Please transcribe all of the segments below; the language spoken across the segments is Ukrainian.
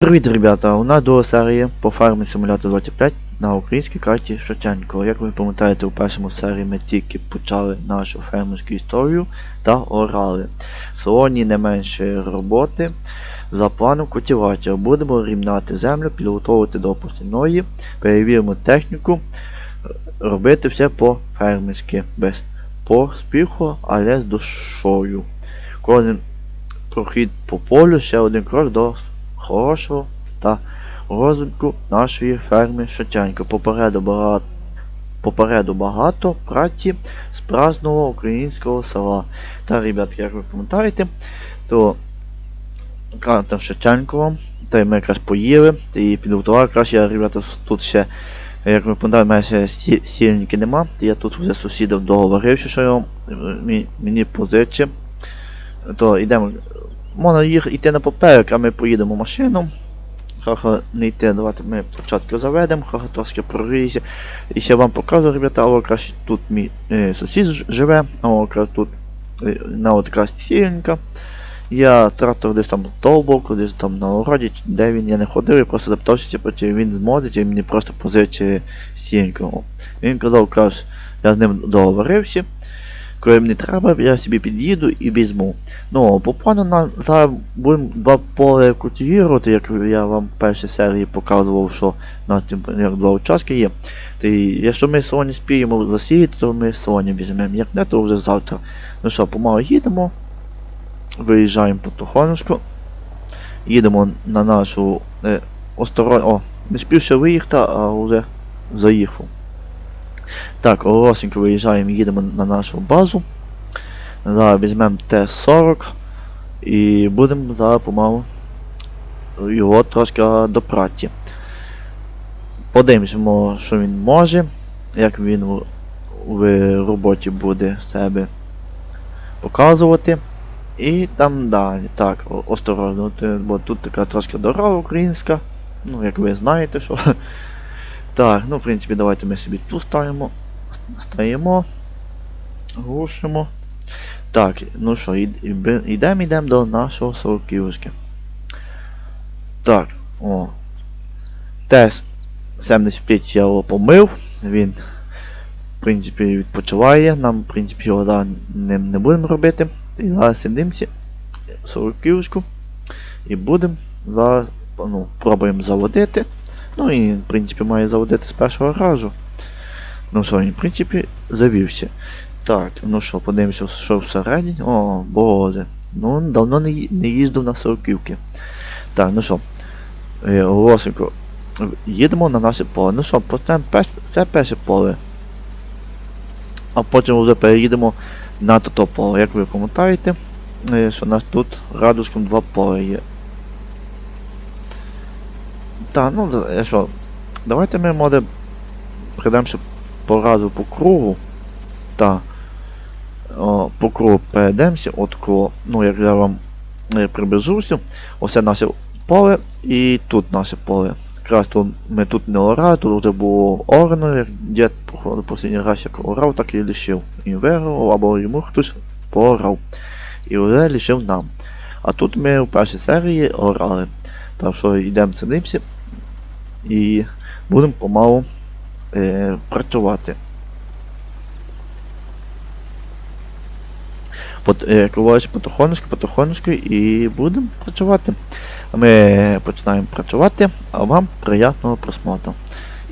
Привіт, ребята! У нас друга серія по фармі Simulator 25 на українській карті Шевченко. Як ви пам'ятаєте, у першому серії ми тільки почали нашу фермерську історію та орали. Сьогодні не менше роботи за планом культивація. Будемо рівняти землю, підготовити до посівної, перевіримо техніку, робити все по-фермерськи, без поспіху, але з душою. Кожен прохід по полю ще один крок до хорошого та розвитку нашої ферми Шевченко. Попереду багато, попереду багато праці з праздного українського села. Та, ребятки, як ви пам'ятаєте, то карта Шевченкова, та й ми якраз поїли, і підготували якраз я, ребята, тут ще, як ви пам'ятаєте, мене ще нема, я тут вже з сусідом договорився, що його е, мені позичить. То йдемо Можна їх йти на поперек, а ми поїдемо машином. Хаха не йти, давайте ми спочатку заведемо, хаха трошки прорізі. І ще вам покажу, ребята, а якраз тут мій е, сусід живе, а якраз тут е, на от якраз сільника. Я трактор десь там того десь там на городі, чи де він, я не ходив, я просто запитався, типу, чи він зможе, чи мені просто позичить сільнику. Він казав, каже, я з ним договорився. Коли мені треба, я собі під'їду і візьму. Ну, по плану нам зараз будемо два поле культивувати, як я вам в першій серії показував, що на тим як два участки є. То якщо ми сьогодні спіємо засіяти, то ми сьогодні візьмемо. Як не, то вже завтра. Ну що, помалу їдемо. Виїжджаємо потихонечку. Їдемо на нашу е, осторон... О, не спів ще виїхати, а вже заїхав. Так, Оросенько виїжджаємо, їдемо на нашу базу. Зараз візьмемо Т-40 і будемо зараз помалу його трошки до праці. Подивимося, що він може, як він в, в роботі буде себе показувати. І там далі. Так, осторожно, бо тут така трошки дорога українська. Ну, як ви знаєте, що. Так, ну в принципі давайте ми собі тут ставимо. Стаємо. Глушимо. Так, ну що, йдемо йдемо до нашого сороківочки. Так, о. Тест 75 я його помив. Він, в принципі, відпочиває. Нам, в принципі, його да, не, не будемо робити. І зараз сидимося. Сороківочку. І будемо зараз ну, пробуємо заводити. Ну і, в принципі, має заводити з першого разу. Ну що, він, в принципі, завівся. Так, ну що, подивимося, що всередині. О, боже. Ну, давно не, не їздив на сороківки. Так, ну що, е, Лосенко, їдемо на наше поле. Ну що, почнемо перш, це перше поле. А потім вже переїдемо на то поле. Як ви пам'ятаєте, е, що у нас тут радужком два поля є. Так, ну е, що, давайте ми може прийдемося по разу по кругу. Та. О, по кругу перейдемося, от кругу, ну як я вам е, приближуся, оце наше поле і тут наше поле. Якраз ми тут не орали, тут вже було орано, як дід походу останній раз як орав, так і лишив. І виграв, або йому хтось поорав. І вже лишив нам. А тут ми в першій серії орали. Так що йдемо сидимося і будемо помалу е, працювати. Е, керуючи потихонечку, потихонечку і будемо працювати. Ми починаємо працювати, а вам приятного просмотру.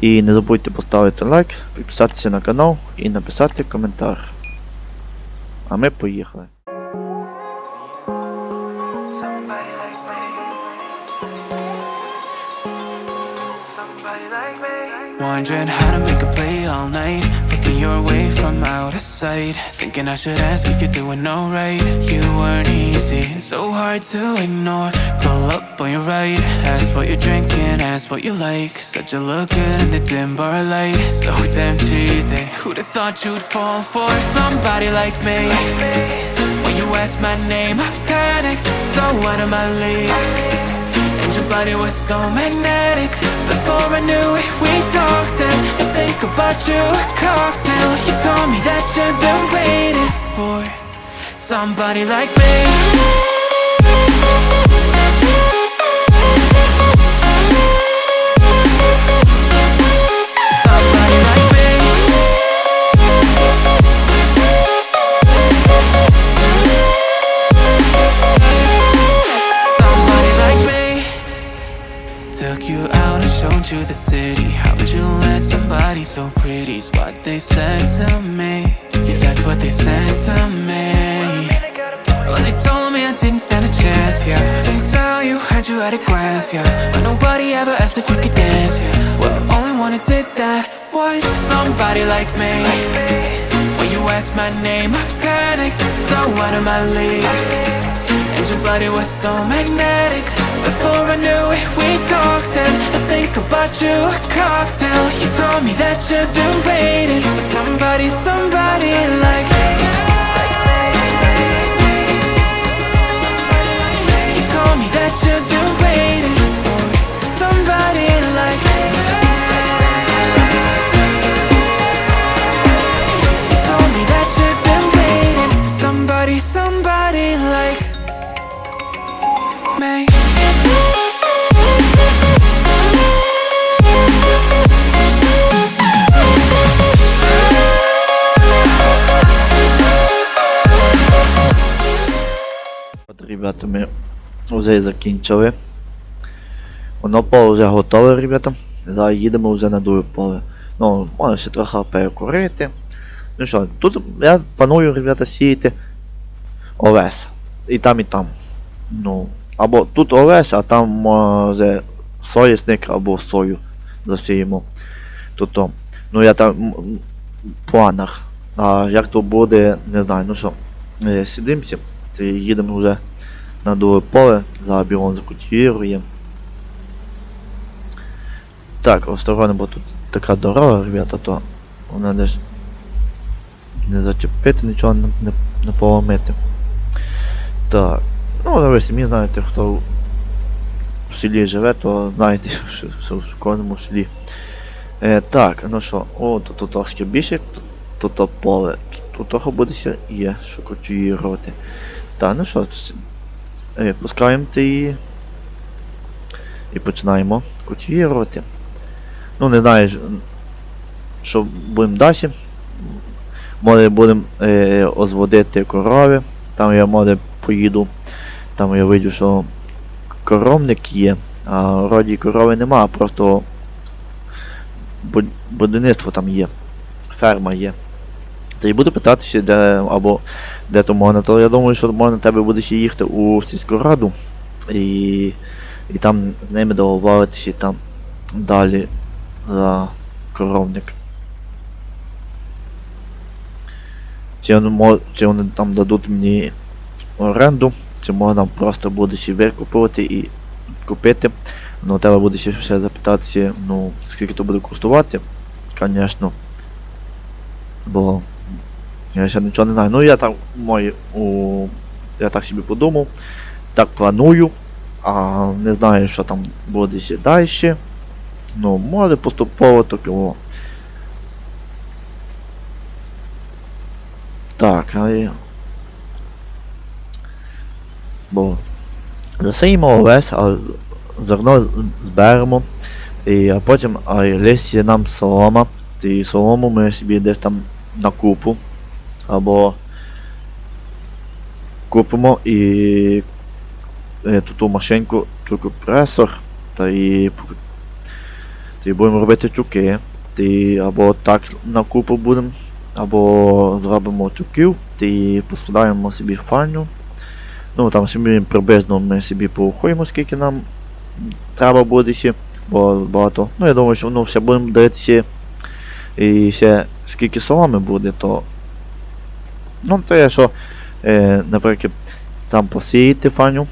І не забудьте поставити лайк, підписатися на канал і написати коментар. А ми поїхали. Wondering how to make a play all night. Looking your way from out of sight. Thinking I should ask if you're doing alright. You weren't easy, so hard to ignore. Pull up on your right. Ask what you're drinking, ask what you like. Said you look good in the dim bar light. So damn cheesy. Who'd have thought you'd fall for somebody like me? When you asked my name, I panicked. So out of my league. And your body was so magnetic Before I knew it, we talked And I think about you, a cocktail. You told me that you've been waiting for Somebody like me a yeah. But nobody ever asked if you could dance, yeah. Well, only one who did that was somebody like me. When you asked my name, I panicked, so out of my league. And your body was so magnetic. Before I knew it, we talked, and I think about you a cocktail. You told me that you've been waiting for somebody, somebody like me. You told me that you've been me. От, ребята, ми вже закінчили. Воно поле вже готове, ребята. Зараз їдемо вже на друге поле. Ну, можна ще трохи перекурити. Ну що, тут я планую, ребята, сіяти овес. І там, і там. Ну, або тут овес, а там може соєсник або сою засіємо. Тут. Ну я там в планах. А як то буде, не знаю. Ну що, е, сидимося. Їдемо вже на друге поле, зараз білон закультивуємо. Так, осторожно, бо тут така дорога, ребята, то вона десь не зачепити, нічого не, не, не поломити. Так. Ну, ви самі знаєте, хто в селі живе, то знаєте, що, в кожному селі. Е, так, ну що, о, тут, тут трошки більше, тут то поле. Тут, трохи буде є, що культивувати. Так, ну що, е, пускаємо ти і починаємо культивувати. Ну, не знаю, що будемо далі. Може будемо е, озводити корови. Там я може поїду. Там я видів, що коровник є, а вроді корови нема, просто буд- будівництво там є. Ферма є. Та й буду питатися, де або де то можна, то я думаю, що можна тебе буде ще їхати у сільську раду і, і там з ними договоритися там далі за коровник. Чи вони, чи вони там дадуть мені оренду, чи можна просто буде ще викупувати і купити. Ну, треба буде ще, ще запитатися, ну, скільки то буде коштувати, звісно. Бо я ще нічого не знаю. Ну я там мої у. Я так собі подумав. Так планую. А не знаю, що там буде ще далі. Ну, може поступово таке. Так, а я... Бо засіємо овес, а зерно зберемо. І, а потім а листя нам солома. І солому ми собі десь там на купу. Або купимо і е, ту машинку, чукопресор, та і, та і будемо робити чуки. Ти або так на купу будемо, або зробимо чуків, і поскладаємо собі фаню. Ну там собі приблизно ми собі порахуємо, скільки нам треба буде ще, бо багато. Ну я думаю, що ну, ще будемо дивитися і ще скільки соломи буде, то. Ну, то є, що, е, наприклад, там посіяти фаню,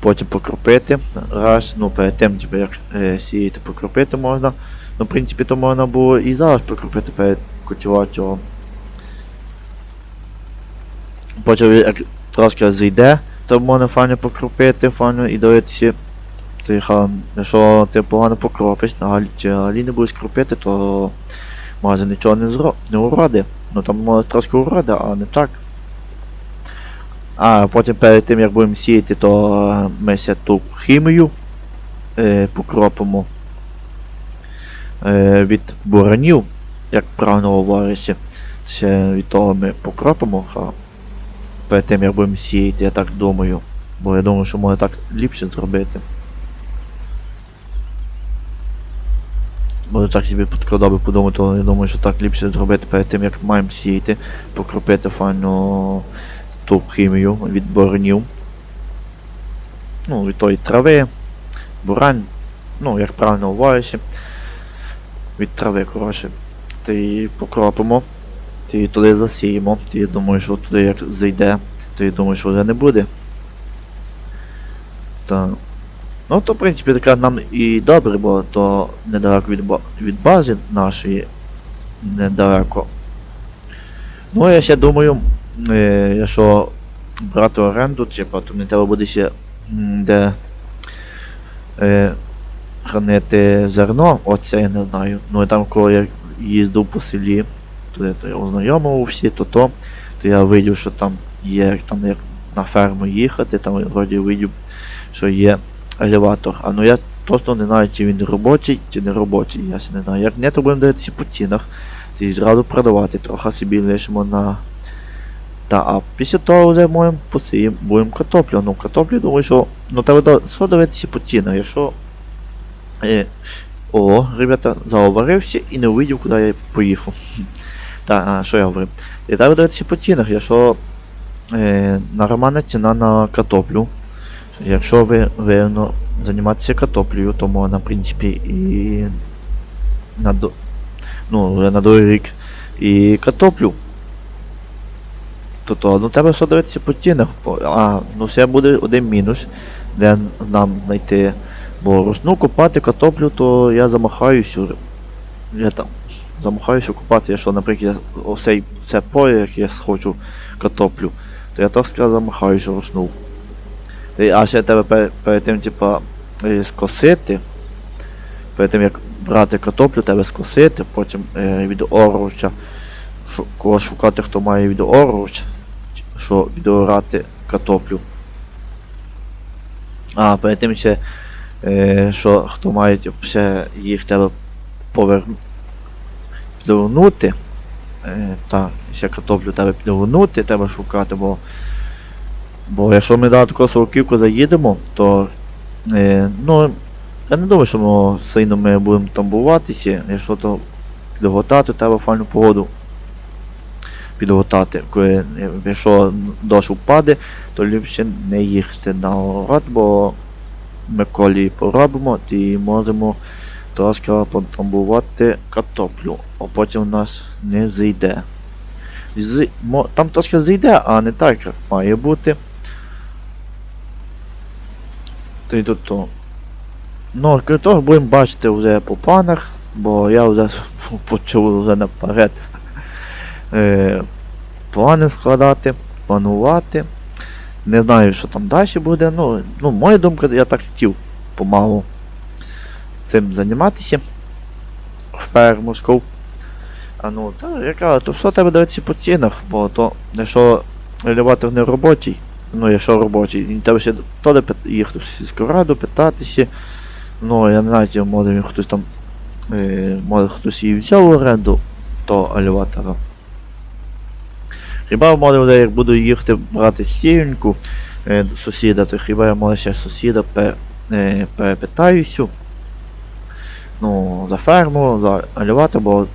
потім покропити. Раз, ну перед тим, типу, як е, сіяти, покропити можна. Ну, в принципі, то можна було і зараз покропити перед культивацією. Потім трошки зійде, то можна фаню покропити, фаню і дивитися. Ти, ха- якщо ти погано покропиш, взагалі не будеш кропити, то може нічого не, зро... не уроди. Ну там може трошки уроди, а не так. А потім перед тим як будемо сіяти, то е, ми ще ту хімію е, покропимо е, від буранів, як правильно говориться. Ще від того ми покропимо перед тим як будемо сіяти, я так думаю. Бо я думаю, що може так ліпше зробити. може так собі підкладав би подумати, але я думаю, що так ліпше зробити перед тим, як маємо сіяти, покропити файно ту хімію від боронів. Ну, від тої трави, бурань, ну, як правильно говорячи, від трави, коротше. Ти покропимо, ти її туди засіємо, ти думаєш, що туди як зайде, ти думаєш, що вже не буде. Та. Ну, то, в принципі, таке нам і добре, бо то недалеко від, від бази нашої недалеко. Ну, я ще думаю, е, якщо брати оренду, типа, то мені треба буде ще де е, хранити зерно, оце я не знаю. Ну і там, коли я їздив по селі, то я, то ознайомив всі, то то, то я видів, що там є там як на ферму їхати, там вроді видів, що є елеватор. А ну я просто не знаю, чи він робочий, чи не робочий, я ще не знаю. Як не, то будемо дивитися по цінах. Ти зразу продавати, трохи собі лишимо на. Та, а після того вже можемо посіємо, будемо картоплю. Ну, картоплю, думаю, що. Ну треба що дивитися по цінах, якщо. Е, о, ребята, заговорився і не увидів, куди я поїхав. Так, а що я говорив? І треба дивитися по якщо нормальна ціна на картоплю. Якщо займатися картоплею, то можна, в принципі, і на, до... ну, на другий рік і картоплю. То то, ну треба що дивитися по цінах. Бо- А, ну ще буде один мінус, де нам знайти. Бо ручну копати картоплю, то я замахаюся. Я там замахаюся купати, якщо, наприклад, осей це поле, як я схочу картоплю, то я так сказав замахаюся ручну. Та й- А ще треба перед, перед тим, типа, е, скосити. Перед тим як брати картоплю, треба скосити, потім е, від оруча. Кого шукати, хто має від оруч, що відорати картоплю. А, перед тим ще, е, що хто має ще їх треба повернути. Підвернути. Е, та, ще картоплю треба підвернути, треба шукати, бо Бо якщо ми на таку сороківку заїдемо, то е, ну, я не думаю, що ми сильно ми будемо тамбуватися, якщо то підготати, треба файну погоду підготати. Коли, е, якщо дощ впаде, то ліпше не їхати на город, бо ми колі поробимо і можемо трошки потамбувати картоплю, а потім у нас не зайде. З, там трошки зайде, а не так, як має бути. Й тут то. Ну, крім того, будемо бачити вже по планах, бо я вже почув вже наперед е, плани складати, планувати. Не знаю, що там далі буде. Ну, ну моя думка, я так хотів помалу цим займатися. Фермерською. А ну, та яка, то все треба дивитися по цінах, бо то, якщо елеватор не робочий, ну якщо робочий, він треба ще пит- їхати в сільську раду, питатися. Ну, я не знаю, може він хтось там, е, може хтось її взяв в оренду, то елеватора. Хіба може як буду їхати брати сівеньку е, до сусіда, то хіба я може ще сусіда е, перепитаюся. Ну, за ферму, за елеватор, бо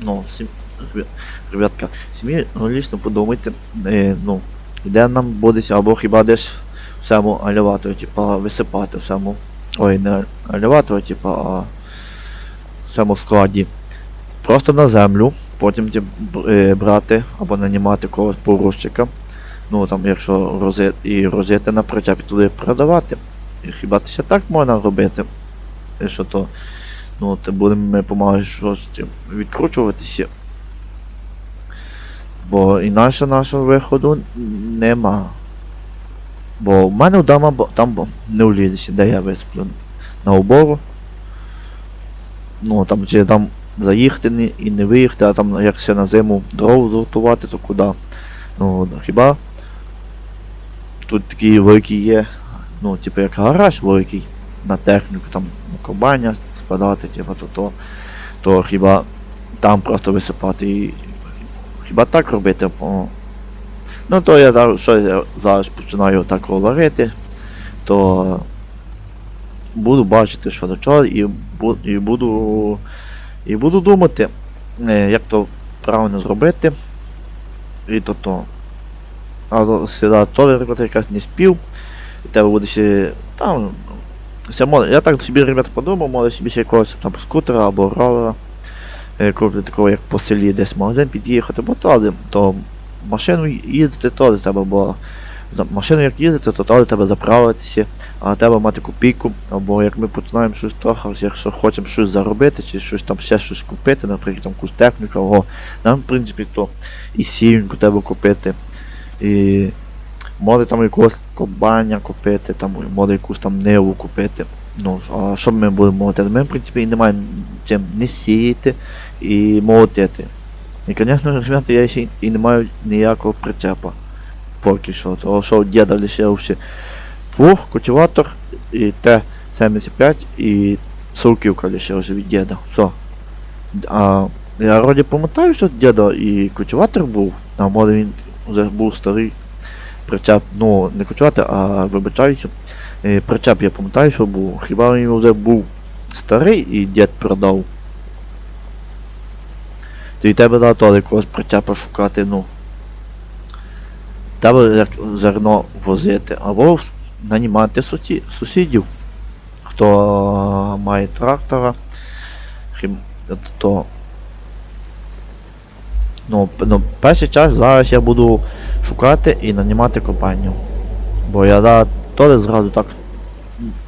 ну, сім, ребя- ребятка, самі логічно подумайте, е, ну, де нам будеться, або хіба десь в самому елеваторі, типа, висипати в самому, ой, не елеваторі, типа, а в самому складі. Просто на землю, потім ті, е, брати або нанімати когось порушчика. Ну там, якщо розет, і розети на причепі туди продавати. І хіба це так можна робити? Якщо то, ну, це будемо допомагати щось відкручуватися. Бо інакше нашого виходу нема. Бо в мене вдома там не влізеш, де я висплю на обору. Ну там чи там заїхати і не виїхати, а там як ще на зиму дров зготувати, то куди? Ну хіба тут такі великі є, ну, типу як гараж великий на техніку, там на комбайня складати, типу, то, то, то хіба там просто висипати і хіба так робити? Ну то я зараз, що я зараз починаю так говорити, то буду бачити, що до чого, і, і буду. І буду думати, е, як то правильно зробити. І то то. А сюди ребята, якраз не спів. І тебе буде. Там. Все, я так собі, ребята, подумав, може собі якогось там скутера або ролера. Е, куплю такого, як по селі десь магазин під'їхати, бо то, то машину їздити то треба, бо за машину як їздити, то то треба заправитися, а треба мати копійку, або як ми починаємо щось трохи, якщо хочемо щось заробити, чи щось там ще щось купити, наприклад, там якусь техніку, або нам, в принципі, то і сівіньку треба купити, і може там якогось кобання купити, там може якусь там ниву купити. Ну, а що ми будемо молотити? Ми, в принципі, і не маємо чим не сіяти і молотити. І, звісно, ребята, я ще і не маю ніякого причепа. Поки що. Того, що діда лишився плуг, культиватор і Т-75 і сороківка лишилася від діда. Все. А я вроді пам'ятаю, що діда і культиватор був, а може він вже був старий причеп, ну не культиватор, а вибачаюся. Е, Причеп я пам'ятаю, що був. Хіба він вже був старий і дід продав. То й тебе треба то якогось причепа шукати, ну. Треба зерно возити, або нанімати сусі- сусідів. Хто має трактора, хіб, то. Ну, ну, перший час зараз я буду шукати і нанімати компанію. Бо я да, то зразу так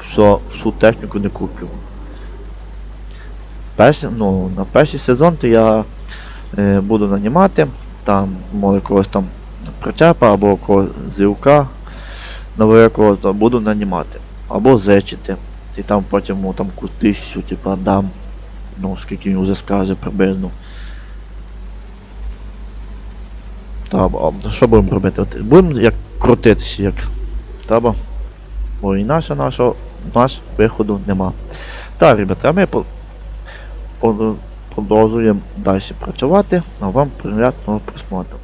все, всю техніку не куплю. Перший, ну, на перший сезон то я е, буду нанімати, там може когось там причепа або когось зілка нового якогось буду нанімати. Або зечити. І там потім йому там якусь тисячу, дам. Ну, скільки він вже скаже приблизно. Та, що будемо робити? От, будемо як крутитися, як треба. Бо і наша нашого, наш виходу нема. Так, ребята, а ми по, по, продовжуємо далі працювати, а вам приятного просмотру.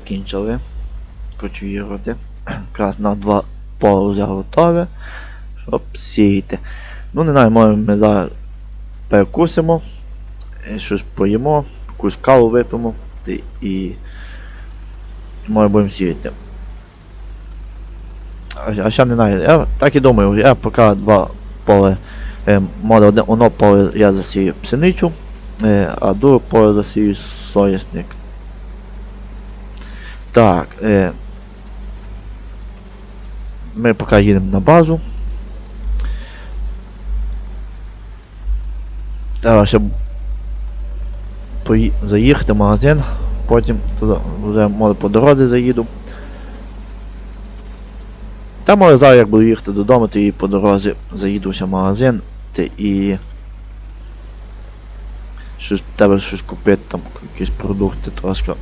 Закінчили кочуїрувати. Якраз на два вже готові, щоб сіяти. Ну, не знаю, може ми зараз перекусимо, е, щось поїмо, якусь каву вип'ємо ти- і може будемо сіяти. А, ще не знаю, я так і думаю, я поки два поле, е, може одне одно поле я засію пшеницю, е, а друге поле засію соняшник. Так, е, ми поки їдемо на базу. Треба ще пої- заїхати в магазин, потім туди вже може по дорозі заїду. Та може зараз як буду їхати додому, то і по дорозі заїду в магазин ти і щось тебе щось купити, там якісь продукти трошки.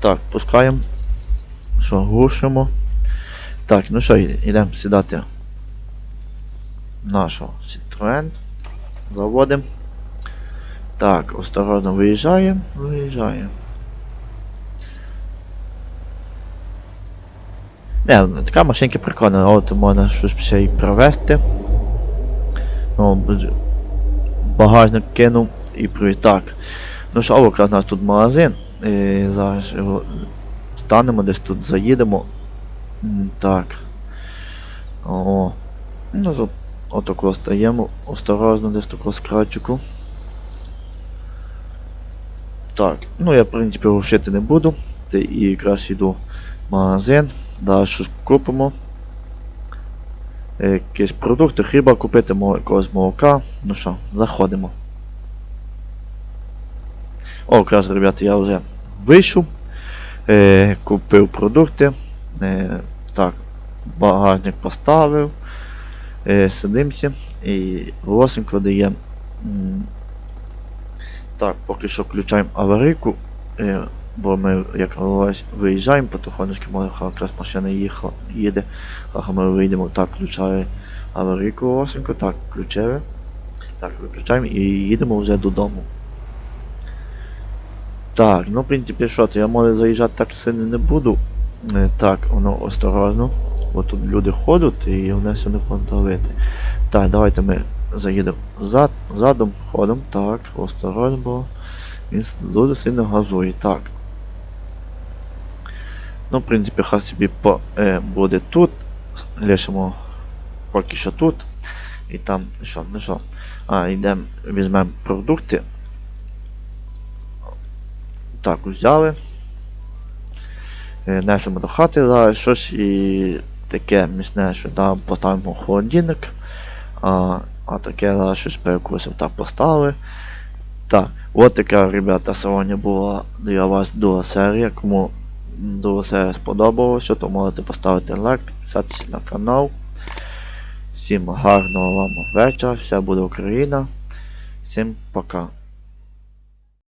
Так, пускаємо. Що, глушимо. Так, ну що, йдемо сідати нашого Citroen. Заводимо. Так, осторожно виїжджаємо, виїжджаємо. Не, ну, така машинка прикольна, от можна щось ще й провести. Ну, багажник кинув і привіз. Так. Ну що, якраз у нас тут магазин. Зараз його станемо, десь тут заїдемо. Так. О. Ну, отако стаємо осторожно десь тако з крачику. Так, ну я в принципі рушити не буду. Ти і якраз йду в магазин, далі купимо. Е, Якісь продукти, хліба купити, якогось молока. Ну що, заходимо. О, якраз, ребята, я вже вийшов. Е, купив продукти. Е, так, багажник поставив. Е, сидимося і Лосенко дає. Так, поки що включаємо аварійку. Е, бо ми як виїжджаємо, потихонечки може ха- якраз машина їхала, їде. Ага, ми вийдемо, так, включаю аварійку Лосенко, так, включили. Так, виключаємо і їдемо вже додому. Так, ну в принципі що, то я може заїжджати так сильно не буду. Е, Так, воно осторожно. Бо тут люди ходять і вони все не контролювати. Так, давайте ми заїдемо зад, задом, ходом. Так, осторожно, бо він дуже сильно газує. Так. Ну, в принципі, хай собі по, е, буде тут. Лишимо поки що тут. І там, що, ну що. А, йдемо, візьмемо продукти. Так, взяли. Е, Несемо до хати зараз щось і таке міцне, що там поставимо холодильник. А, а таке зараз щось перекусимо. Так, поставили. Так, от така, ребята, сьогодні була для вас друга серія. Кому друга серія сподобалося, то можете поставити лайк, підписатися на канал. Всім гарного вам вечора, все буде Україна. Всім пока.